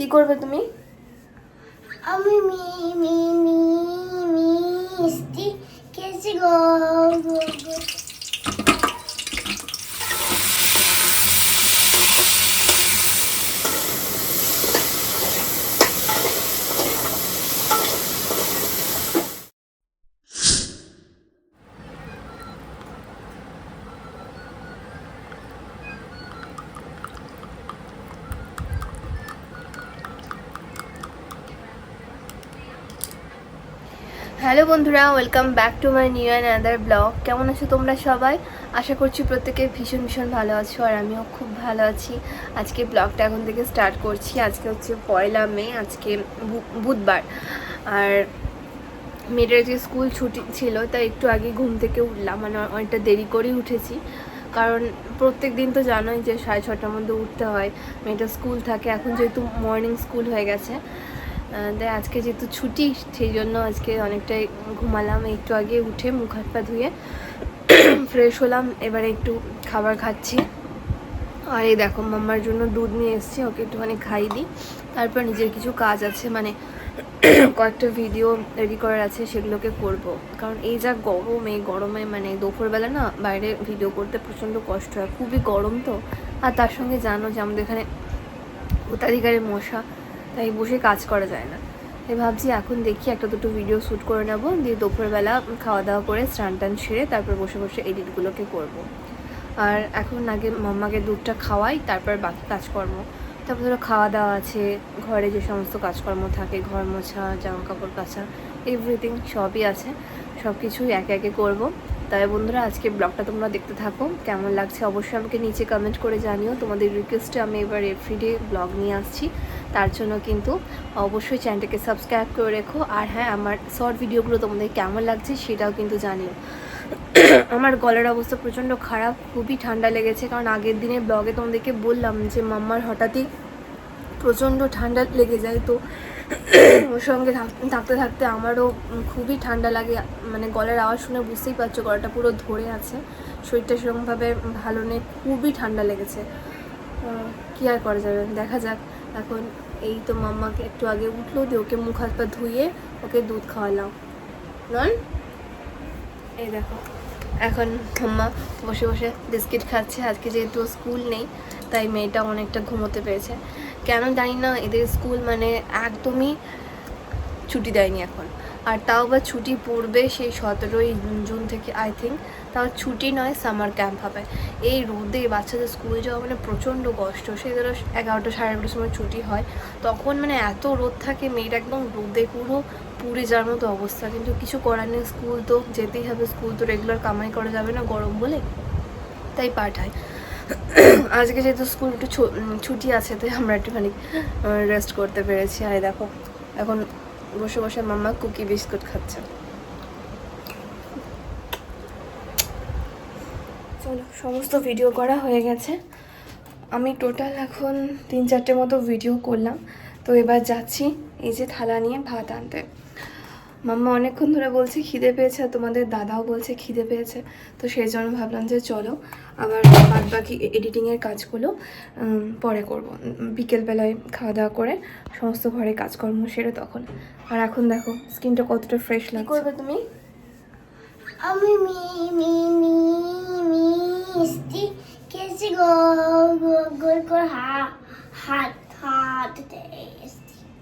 কি করবে তুমি? আমি মি মি মি মিষ্টি গো গো গো গো। হ্যালো বন্ধুরা, welcome back to my new and other blog. কেমন আছো তোমরা সবাই? আশা করছি প্রত্যেকে ভীষণ ভীষণ ভালো আছো আর আমিও খুব ভালো আছি। আজকে ব্লগটা এখন থেকে স্টার্ট করছি। আজকে হচ্ছে পয়লা মে, আজকে বুধবার। আর মেয়েটার যে স্কুল ছুটি ছিল, তাই একটু আগে ঘুম থেকে উঠলাম। মানে অনেকটা দেরি করেই উঠেছি। কারণ প্রত্যেক দিন তো জানোই যে সাড়ে ছটার মধ্যে উঠতে হয়। মেয়েটা স্কুল থাকে। এখন যেহেতু মর্নিং স্কুল হয়ে গেছে তাই আজকে যেহেতু ছুটি, সেই জন্য আজকে অনেকটাই ঘুমালাম। একটু আগে উঠে মুখ হাত পা ধুয়ে ফ্রেশ হলাম, এবারে একটু খাবার খাচ্ছি। আর এই দেখো, মাম্মার জন্য দুধ নিয়ে এসেছি, ওকে একটুখানি খাই দিই। তারপর নিজের কিছু কাজ আছে মানে কয়েকটা ভিডিও রেডি করার আছে, সেগুলোকে করব। কারণ এই যা গরম, এই গরমে মানে দুপুরবেলা না, বাইরে ভিডিও করতে প্রচণ্ড কষ্ট হয়। খুবই গরম তো। আর তার সঙ্গে জানো যে আমাদের এখানে উত্তরাধিকারের মশা তাই বসে কাজ করা যায় না। তাই ভাবছি এখন দেখি একটা দুটো ভিডিও শ্যুট করে নেব, দিয়ে দুপুরবেলা খাওয়া দাওয়া করে স্নান টান সেরে তারপর বসে বসে এডিটগুলোকে করব। আর এখন আগে মাম্মাকে দুধটা খাওয়াই, তারপর বাকি কাজকর্ম। তারপর ধরো খাওয়া দাওয়া আছে, ঘরে যে সমস্ত কাজকর্ম থাকে, ঘর মোছা, জামা কাপড় কাচা এভরিথিং সবই আছে সব কিছুই একে একে করব। তাই বন্ধুরা, আজকে ব্লগটা তোমরা দেখতে থাকো, কেমন লাগছে অবশ্যই আমাকে নিচে কমেন্ট করে জানিও। তোমাদের রিকোয়েস্টে আমি এবার এভরিডে ব্লগ নিয়ে আসছি। তার জন্য কিন্তু অবশ্যই চ্যানেলটাকে সাবস্ক্রাইব করে রেখো। আর হ্যাঁ আমার শর্ট ভিডিওগুলো তোমাদের কেমন লাগছে সেটাও কিন্তু জানিও। আমার গলার অবস্থা প্রচণ্ড খারাপ, খুবই ঠান্ডা লেগেছে। কারণ আগের দিনে ব্লগে তোমাদেরকে বললাম যে, মাম্মার হঠাৎই প্রচণ্ড ঠান্ডা লেগে যায়। তো ওর সঙ্গে থাক- থাকতে থাকতে আমারও খুবই ঠান্ডা লাগে। মানে গলার আওয়াজ শুনে বুঝতেই পারছ, গলাটা পুরো ধরে আছে। শরীরটা সেরকমভাবে ভালো নেই, খুবই ঠান্ডা লেগেছে। কী আর করা যাবে? দেখা যাক। এখন এই তো মাম্মাকে একটু আগে উঠল দিয়ে ওকে মুখ হাত পা ধুয়ে ওকে দুধ খাওয়ালাম। নন এই দেখো, এখন মাম্মা বসে বসে বিস্কিট খাচ্ছে, আজকে যেহেতু স্কুল নেই, তাই মেয়েটা অনেকটা ঘুমোতে পেরেছে। কেন জানি না, এদের স্কুল মানে একদমই ছুটি দেয়নি এখন। আর তাও বা ছুটি পড়বে সেই সতেরোই জুন থেকে আই থিঙ্ক তাও ছুটি নয় সামার ক্যাম্প হবে। এই রোদে বাচ্চাদের স্কুল যাওয়া মানে প্রচণ্ড কষ্ট। সেই ধরো এগারোটা সাড়ে এগারোটার সময় ছুটি হয়, তখন মানে এত রোদ থাকে মেয়েটা একদম রোদে পুরো পুড়ে যাওয়ার মতো অবস্থা। কিন্তু কিছু করার নেই স্কুল তো যেতেই হবে স্কুল তো রেগুলার কামাই করা যাবে না গরম বলে, তাই পাঠায়। আজকে যেহেতু স্কুল একটু ছুটি আছে, তাই আমরা একটুখানি রেস্ট করতে পেরেছি। আর দেখো, এখন বসে বসে মাম্মা কুকি বিস্কুট খাচ্ছে। চলো, সমস্ত ভিডিও করা হয়ে গেছে। আমি টোটাল এখন তিন চারটে মতো ভিডিও করলাম। তো এবার যাচ্ছি এই যে থালা নিয়ে ভাত আনতে। মাম্মা অনেকক্ষণ ধরে বলছে খিদে পেয়েছে আর তোমাদের দাদাও বলছে খিদে পেয়েছে। তো সেই জন্য ভাবলাম যে চলো আবার বাদ বাকি এডিটিংয়ের কাজগুলো পরে করব। বিকেলবেলায় খাওয়া দাওয়া করে সমস্ত ঘরে কাজকর্ম সেরে তখন। আর এখন দেখো স্কিনটা কতটা ফ্রেশ লাগে করবে তুমি? আমি মি মি মি মিষ্টি গোল করে হাত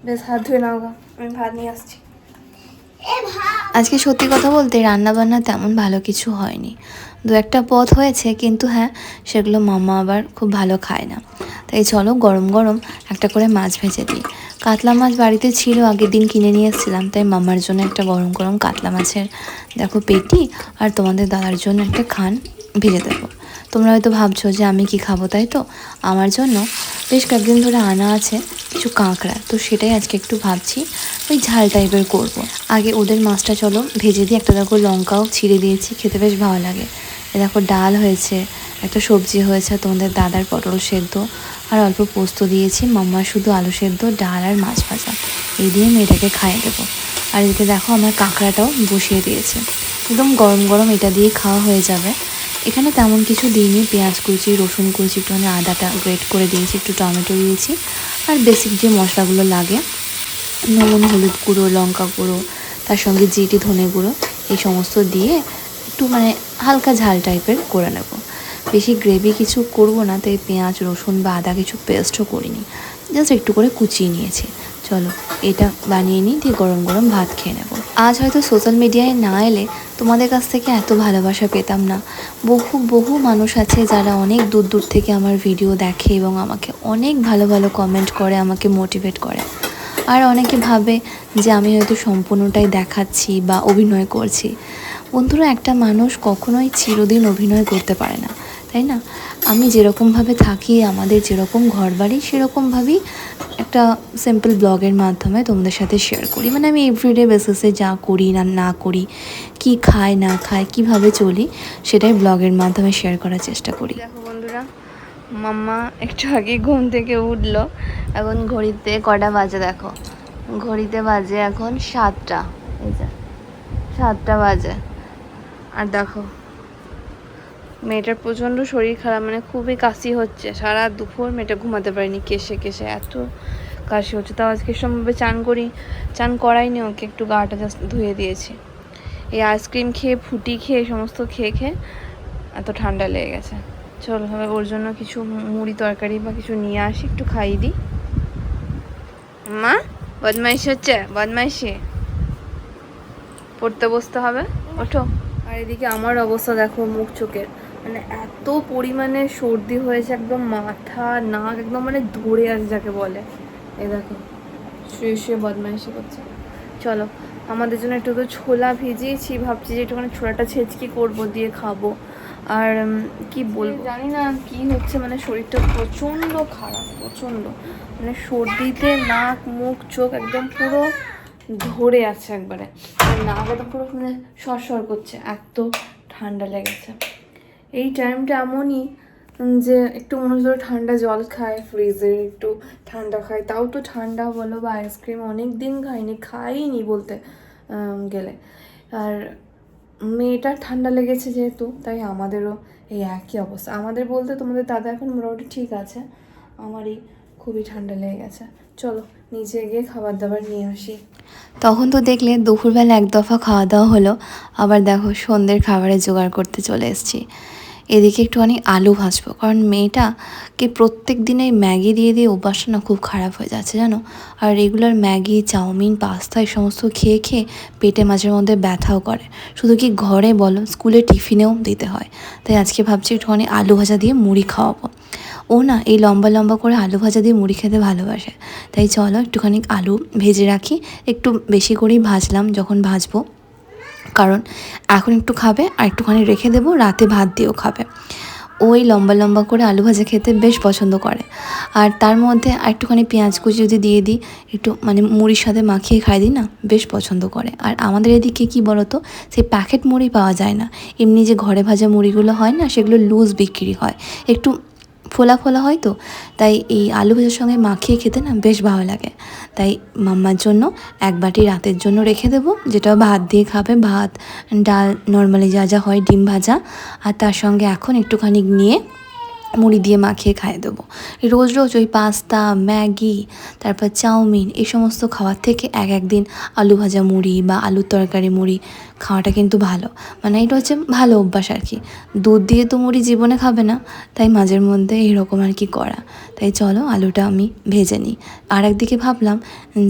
বেশ হাত ধুয়ে নাও গা। আমি ভাত নিয়ে আসছি। আজকে সত্যি কথা বলতে রান্নাবান্না তেমন ভালো কিছু হয়নি। দু একটা পথ হয়েছে, কিন্তু হ্যাঁ সেগুলো মামা আবার খুব ভালো খায় না। তাই চলো গরম গরম একটা করে মাছ ভেজে দিই। কাতলা মাছ বাড়িতে ছিল, আগের দিন কিনে নিয়ে এসেছিলাম, তাই মামার জন্য একটা গরম গরম কাতলা মাছের, দেখো পেটি, আর তোমাদের দাদার জন্য একটা খান ভেজে দেবো। তোমরা হয়তো ভাবছ যে আমি কি খাব, তাই তো? আমার জন্য বেশ কয়েকদিন ধরে আনা আছে কিছু কাঁকড়া, তো সেটাই আজকে একটু ভাবছি ওই ঝাল টাইপের করব। আগে ওদের মাছটা চলো, ভেজে দিয়ে একটা দেখো লঙ্কাও ছিঁড়ে দিয়েছি, খেতে বেশ ভালো লাগে। এ দেখো ডাল হয়েছে, একটা সবজি হয়েছে, তোমাদের দাদার পটল সেদ্ধ আর অল্প পোস্ত দিয়েছি, মাম্মার শুধু আলু সেদ্ধ, ডাল আর মাছ ভাজা। এই দিয়ে মেয়েটাকে খাইয়ে দেবো। আর এদিকে দেখো আমার কাঁকড়াটাও বসিয়ে দিয়েছে। একদম গরম গরম এটা দিয়ে খাওয়া হয়ে যাবে। এখানে তেমন কিছু দিইনি, পেঁয়াজ কুচি, রসুন কুচি একটুখানি আদাটা গ্রেট করে দিয়েছি, একটু টমেটো দিয়েছি। আর বেসিক যে মশলাগুলো লাগে, নুন, হলুদ গুঁড়ো, লঙ্কা গুঁড়ো, তার সঙ্গে জিটি ধনে গুঁড়ো, এই সমস্ত দিয়ে একটু মানে হালকা ঝাল টাইপের করে নেব। বেশি গ্রেভি কিছু করব না, তাই পেঁয়াজ, রসুন বা আদা কিছু পেস্টও করিনি। জাস্ট একটু করে কুচিয়ে নিয়েছি। চলো, এটা বানিয়ে নিই, দিয়ে গরম গরম ভাত খেয়ে নেব। আজ হয়তো সোশ্যাল মিডিয়ায় না এলে তোমাদের কাছ থেকে এত ভালোবাসা পেতাম না। বহু বহু মানুষ আছে যারা অনেক দূর দূর থেকে আমার ভিডিও দেখে এবং আমাকে অনেক ভালো ভালো কমেন্ট করে, আমাকে মোটিভেট করে। আর অনেকে ভাবে যে আমি হয়তো সম্পূর্ণটাই দেখাচ্ছি বা অভিনয় করছি। বন্ধুরা, একটা মানুষ কখনোই চিরদিন অভিনয় করতে পারে না। তাই না? আমি যেরকমভাবে থাকি, আমাদের যেরকম ঘর বাড়ি সেরকমভাবেই একটা সিম্পল ব্লগের মাধ্যমে তোমাদের সাথে শেয়ার করি। মানে আমি এভরিডে বেসিসে যা করি না না করি, কি খাই, না খাই, কীভাবে চলি, সেটাই ব্লগের মাধ্যমে শেয়ার করার চেষ্টা করি। বন্ধুরা, মাম্মা একটু আগে ঘুম থেকে উঠল। এখন ঘড়িতে কটা বাজে দেখো? ঘড়িতে বাজে এখন সাতটা। এই যে, সাতটা বাজে। আর দেখো মেয়েটার প্রচণ্ড শরীর খারাপ মানে খুবই কাশি হচ্ছে। সারা দুপুর মেয়েটা ঘুমাতে পারেনি কেসে কেসে এত কাশি হচ্ছে। তাও আজকে সম্ভবে চান করি, চান করাইনি ওকে, একটু গাটা জাস্ট ধুয়ে দিয়েছি। এই আইসক্রিম খেয়ে, ফুটি খেয়ে, সমস্ত খেয়ে খেয়ে এত ঠান্ডা লেগে গেছে। চল হবে ওর জন্য কিছু মুড়ি তরকারি বা কিছু নিয়ে আসি, একটু খাইয়ে দিই। মা, বদমাইশি হচ্ছে, বদমাইশি। পড়তে বসতে হবে, ওঠো। আর এদিকে আমার অবস্থা দেখো, মুখ চোখের। মানে এত পরিমাণে সর্দি হয়েছে, একদম মাথা, নাক, একদম মানে ধরে আছে যাকে বলে। এ দেখো, শুয়ে শুয়ে বদমাইশি করছে। চলো, আমাদের জন্য একটু তো ছোলা ভিজিয়েছি, ভাবছি যে একটুখানি ছোলাটা ছেঁচকি করব, দিয়ে খাব। আর কি বলব? জানি না কি হচ্ছে মানে শরীরটা প্রচণ্ড খারাপ, প্রচণ্ড। মানে সর্দিতে নাক, মুখ, চোখ একদম পুরো ধরে আছে একবারে। নাক একদম পুরো মানে সরসর করছে, এত ঠান্ডা লেগেছে। এই টাইমটা এমনই যে একটু মনে হচ্ছে ঠান্ডা জল খায় ফ্রিজের একটু ঠান্ডা খায়, তাও তো ঠান্ডা বলো বা আইসক্রিম অনেক দিন খাইনি খাইনি বলতে গেলে। আর মেয়েটার ঠান্ডা লেগেছে যেহেতু, তাই আমাদেরও এই একই অবস্থা। আমাদের বলতে তোমাদের দাদা এখন মোটামুটি ঠিক আছে, আমারই খুবই ঠান্ডা লেগে গেছে। চলো নিচে গিয়ে খাবার দাবার নিয়ে আসি। তখন তো দেখলে দুপুরবেলা এক দফা খাওয়া দাওয়া হলো, আবার দেখো সন্ধ্যের খাবারের জোগাড় করতে চলে এসেছি। এদিকে একটুখানি আলু ভাজবো। কারণ মেয়েটাকে প্রত্যেক দিন ম্যাগি দিয়ে দিয়ে অভ্যাসটা না খুব খারাপ হয়ে যাচ্ছে, জানো? আর রেগুলার ম্যাগি, চাউমিন, পাস্তা, এই সমস্ত খেয়ে খেয়ে পেটে মাঝে মধ্যে ব্যথাও করে। শুধু কি ঘরে বলো, স্কুলে টিফিনেও দিতে হয়। তাই আজকে ভাবছি একটুখানি আলু ভাজা দিয়ে মুড়ি খাওয়াবো। ও না, এই লম্বা লম্বা করে আলু ভাজা দিয়ে মুড়ি খেতে ভালোবাসে। তাই চলো একটুখানি আলু ভেজে রাখি। একটু বেশি করেই ভাজলাম, যখন ভাজবো। কারণ এখন একটু খাবে আর একটুখানি রেখে দেবো, রাতে ভাত দিয়েও খাবে। ওই লম্বা লম্বা করে আলু ভাজা খেতে বেশ পছন্দ করে। আর তার মধ্যে আর একটুখানি পেঁয়াজ কুচি যদি দিয়ে দিই, একটু মানে মুড়ির সাথে মাখিয়ে খাই দিই না, বেশ পছন্দ করে। আর আমাদের এদিকে কী বলতো, সেই প্যাকেট মুড়ি পাওয়া যায় না। এমনি যে ঘরে ভাজা মুড়িগুলো হয় না, সেগুলো লুজ বিক্রি হয়। একটু ফোলা ফোলা হয় তো, তাই এই আলু ভাজার সঙ্গে মাখিয়ে খেতে না বেশ ভালো লাগে। তাই মাম্মার জন্য এক বাটি রাতের জন্য রেখে দেবো, যেটা ভাত দিয়ে খাবে, ভাত, ডাল, নর্মালি যা যা হয় ডিম ভাজা, আর তার সঙ্গে এখন একটুখানি নিয়ে মুড়ি দিয়ে মাখিয়ে খাইয়ে দেবো। রোজ রোজ ওই পাস্তা, ম্যাগি, তারপর চাউমিন, এই সমস্ত খাওয়ার থেকে এক একদিন আলু ভাজা মুড়ি বা আলুর তরকারি মুড়ি খাওয়াটা কিন্তু ভালো। মানে এটা হচ্ছে ভালো অভ্যাস আর কি দুধ দিয়ে তো মুড়ি জীবনে খাবে না, তাই মাঝের মধ্যে এরকম আর কি করা। তাই চলো আলুটা আমি ভেজে নিই। আর একদিকে ভাবলাম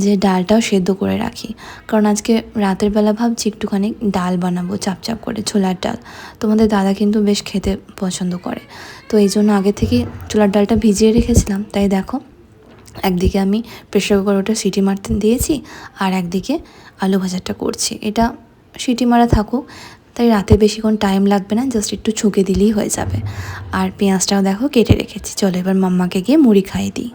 যে ডালটাও সেদ্ধ করে রাখি। কারণ আজকে রাতের বেলা ভাবছি একটুখানি ডাল বানাবো, চাপচাপ করে ছোলার ডাল। তোমাদের দাদা কিন্তু বেশ খেতে পছন্দ করে। তো এই জন্য আগে থেকে ছোলার ডালটা ভিজিয়ে রেখেছিলাম। তাই দেখো, একদিকে আমি প্রেশার কুকার ওটা সিটি মারতে দিয়েছি, আর একদিকে আলু ভাজাটা করছি। এটা সিটি মারা থাকুক, তাই রাতে বেশিক্ষণ টাইম লাগবে না জাস্ট একটু ছুঁকে দিলেই হয়ে যাবে। আর পেঁয়াজটাও দেখো কেটে রেখেছি, চলো এবার মাম্মাকে গিয়ে মুড়ি খাইয়ে দিই।